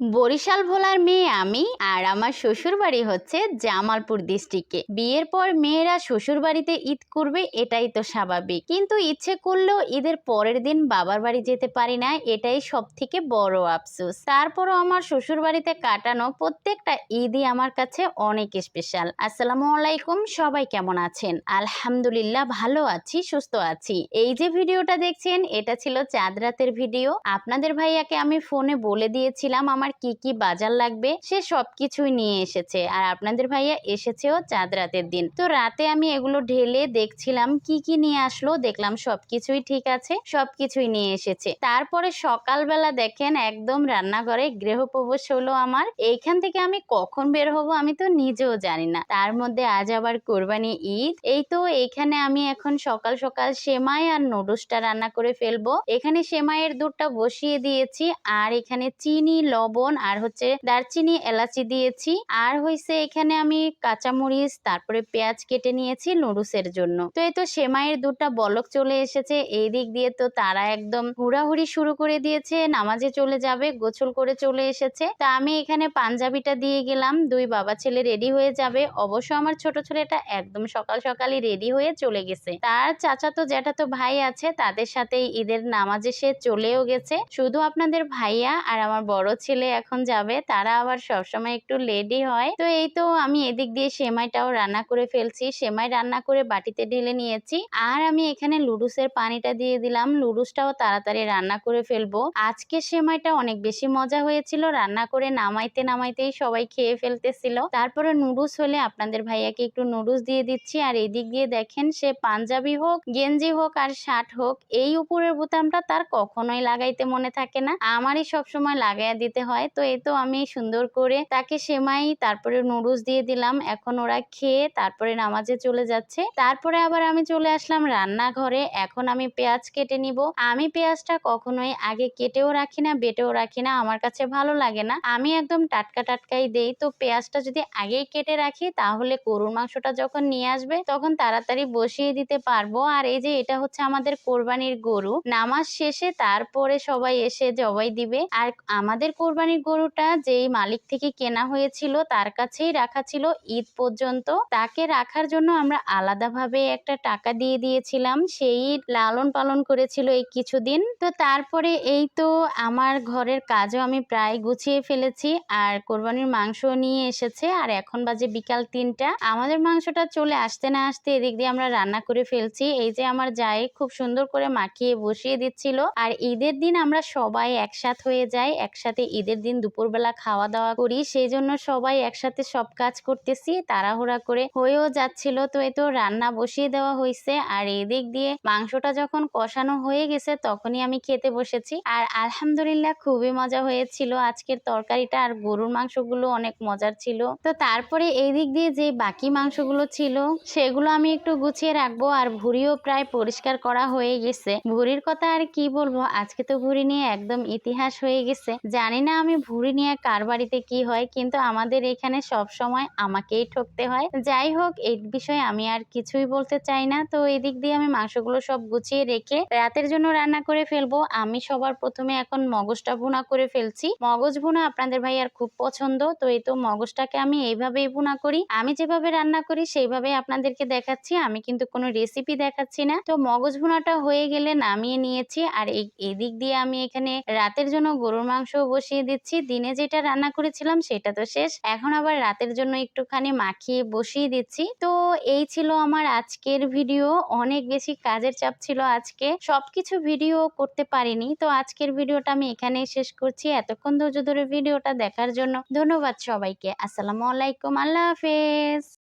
বরিশাল ভোলার মেয়ে আমি আর আমার শ্বশুর বাড়ি হচ্ছে জামালপুর ডিস্ট্রিক্টে বিয়ের পর মেয়েরা শ্বশুর বাড়িতে ঈদ করবে, এটাই তো স্বাভাবিক। কিন্তু ইচ্ছে করলেও ঈদের পরের দিন বাবার বাড়ি যেতে পারি না, এটাই সব থেকে বড় আফসোস। তারপরও আমার শ্বশুর বাড়িতে কাটানো প্রত্যেকটা ঈদই আমার কাছে অনেক স্পেশাল আসসালামু আলাইকুম, সবাই কেমন আছেন? আলহামদুলিল্লাহ, ভালো আছি, সুস্থ আছি। এই যে ভিডিওটা দেখছেন, এটা ছিল চাঁদ রাতের ভিডিও। আপনাদের ভাইয়াকে আমি ফোনে বলে দিয়েছিলাম আমার কি কি বাজার লাগবে? সে সবকিছুই নিয়ে এসেছে। আর আপনাদের ভাইয়া এসেছেও চাঁদ রাতের দিন। তো রাতে আমি এগুলো ঢেলে দেখছিলাম, কি কি নিয়ে আসলো দেখলাম সবকিছুই ঠিক আছে, সবকিছুই নিয়ে এসেছে। তারপরে সকালবেলা দেখেন একদম রান্নাঘরে গৃহপ্রবেশ হলো আমার। এইখান থেকে আমি কখন বের হব আমি তো নিজেও জানি না। তার মধ্যে আজ আবার কোরবানি ঈদ। এই তো এইখানে আমি এখন সকাল সকাল সেমাই আর নুডলসটা রান্না করে ফেলব। এখানে সেমাইয়ের দুধটা বসিয়ে দিয়েছি। আর এখানে চিনি, লবণ আর হচ্ছে দারচিনি, এলাচি দিয়েছি। আর হইছে এখানে আমি কাঁচামরিচ, তারপরে পেঁয়াজ কেটে নিয়েছি নুডুসের জন্য। তো এই তো সেমাইয়ের দুধটা বলক চলে এসেছে। এই দিক দিয়ে তো তারা একদম হুড়াহুড়ি শুরু করে দিয়েছে। নামাজে চলে যাবে, গোসল করে চলে এসেছে। তা আমি এখানে পাঞ্জাবিটা দিয়ে গেলাম। দুই বাবা ছেলে রেডি হয়ে যাবে। অবশ্য আমার ছোট ছেলেটা একদম সকাল সকালই রেডি হয়ে চলে গেছে। তার চাচা তো জ্যাঠা তো ভাই আছে, তাদের সাথে ঈদের নামাজে সে চলেও গেছে। শুধু আপনাদের ভাইয়া আর আমার বড় ছেলে এখন যাবে, তারা আবার সবসময় একটু লেডি হয়। তো এই তো আমি এদিক দিয়ে সেমাইটাও রান্না করে ফেলছি। সেমাই রান্না করে বাটিতে ঢেলে নিয়েছি। আর আমি এখানে লুডুসের পানিটা দিয়ে দিলাম। লুডুসটাও তাড়াতাড়ি রান্না করে ফেলব। আজকে সেমাইটা অনেক বেশি মজা হয়েছিল। রান্না করে নামাইতে নামাইতেই সবাই খেয়ে ফেলতেছিল। তারপরে নুডলস হলে আপনাদের ভাইয়াকে একটু নুডলস দিয়ে দিচ্ছি। আর এদিক দিয়ে দেখেন, সে পাঞ্জাবি হোক, গেঞ্জি হোক আর শার্ট হোক, এই উপরের বোতামটা তার কখনোই লাগাইতে মনে থাকে না। আমারই সবসময় লাগাইয়া দিতে হয়। তো এই তো আমি সুন্দর করে তাকে সেমাই, তারপরে নুডলস দিয়ে দিলাম। এখন ওরা খেয়ে তারপরে নামাজে চলে যাচ্ছে। তারপরে আবার আমি চলে আসলাম রান্নাঘরে। এখন আমি পেঁয়াজ কেটে নিব। আমি পেঁয়াজটা কখনোই আগে কেটেও রাখি না, বেটেও রাখি না। আমার কাছে ভালো লাগে না। আমি একদম টাটকা টাটকাই দেই। তো পেঁয়াজটা যদি আগেই কেটে রাখি, তাহলে গরুর মাংসটা যখন নিয়ে আসবে, তখন তাড়াতাড়ি বসিয়ে দিতে পারব। আর এই যে এটা হচ্ছে আমাদের কোরবানির গরু। নামাজ শেষে তারপরে সবাই এসে জবাই দিবে। আর আমাদের কোরবানির গরুটা যেই মালিক থেকে কেনা হয়েছিল, তার কাছেই রাখা ছিল ঈদ পর্যন্ত। তাকে রাখার জন্য আমরা আলাদাভাবে একটা টাকা দিয়ে দিয়েছিলাম। সেই লালন পালন করেছিল এই কিছুদিন। তো তারপরে এই তো আমার ঘরের কাজও আমি প্রায় গুছিয়ে ফেলেছি, আর কোরবানির মাংস নিয়ে এসেছে। আর এখন বাজে বিকাল তিনটা। আমাদের মাংসটা চলে আসতে না আসতে এদিক দিয়ে আমরা রান্না করে ফেলছি। এই যে আমার যাই খুব সুন্দর করে মাখিয়ে বসিয়ে দিচ্ছিল। আর ঈদের দিন আমরা সবাই একসাথ হয়ে যাই, একসাথে ঈদের দিন দুপুরবেলা খাওয়া দাওয়া করি সেই জন্য সবাই একসাথে সব কাজ করতেছি, তাড়াহুড়া করে হয়েও যাচ্ছিল। তো এই তো রান্না বসিয়ে দেওয়া হয়েছে আর এদিক দিয়ে মাংসটা যখন কষানো হয়ে গেছে, তখনই আমি খেতে বসেছি। আর আলহামদুলিল্লাহ খুবই মজা হয়েছিল। আজকের তরকারিটা আর গরুর মাংসগুলো অনেক মজার ছিল। তো তারপরে এই দিক দিয়ে যে বাকি মাংসগুলো ছিল, সেগুলো আমি একটু গুছিয়ে রাখব, আর ভুড়িও প্রায় পরিষ্কার করা হয়ে গেছে। ভুড়ির কথা আর কি বলব? আজকে তো ভুড়ি নিয়ে একদম ইতিহাস হয়ে গেছে। জানি না আমি ভুড়ি নিয়ে কার বাড়িতে কি হয়, কিন্তু আমাদের এখানে সব সময় আমাকেই ঠকতে হয়। যাই হোক এই বিষয়ে আমি আর কিছুই বলতে চাই না। তো এই দিক দিয়ে আমি মাংসগুলো সব গুছিয়ে রেখে রাতের জন্য রান্না করে ফেলব। আমি সবার প্রথমে এখন মগজটা ভুনা করে ফেলছি। মগজ ভুনা আপনাদের ভাই আর খুব পছন্দ, তো এই তো মগজটাকে আমি এইভাবেই ভুনা করি। আমি যেভাবে রান্না করি সেইভাবে আপনাদেরকে দেখাচ্ছি। আমি কিন্তু কোনো রেসিপি দেখাচ্ছি না। তো মগজ ভুনাটা হয়ে গেলে নামিয়ে নিয়েছি। আর এদিক দিয়ে আমি এখানে রাতের জন্য গরুর মাংস বসিয়ে দিচ্ছি দিনে যেটা রান্না করেছিলাম সেটা তো শেষ। এখন আবার রাতের জন্য একটুখানি মাখিয়ে বসিয়ে দিচ্ছি। তো এই ছিল আমার আজকের ভিডিও। অনেক বেশি কাজের চাপ ছিল আজকে। সবকিছু ভিডিও করতে পারিনি। তো আজকের ভিডিওটা আমি এখানেই শেষ করছি। এতক্ষণ ধৈর্য ধরে ভিডিওটা দেখার জন্য ধন্যবাদ সবাইকে। আসসালামু আলাইকুম। আল্লাহ হাফেজ।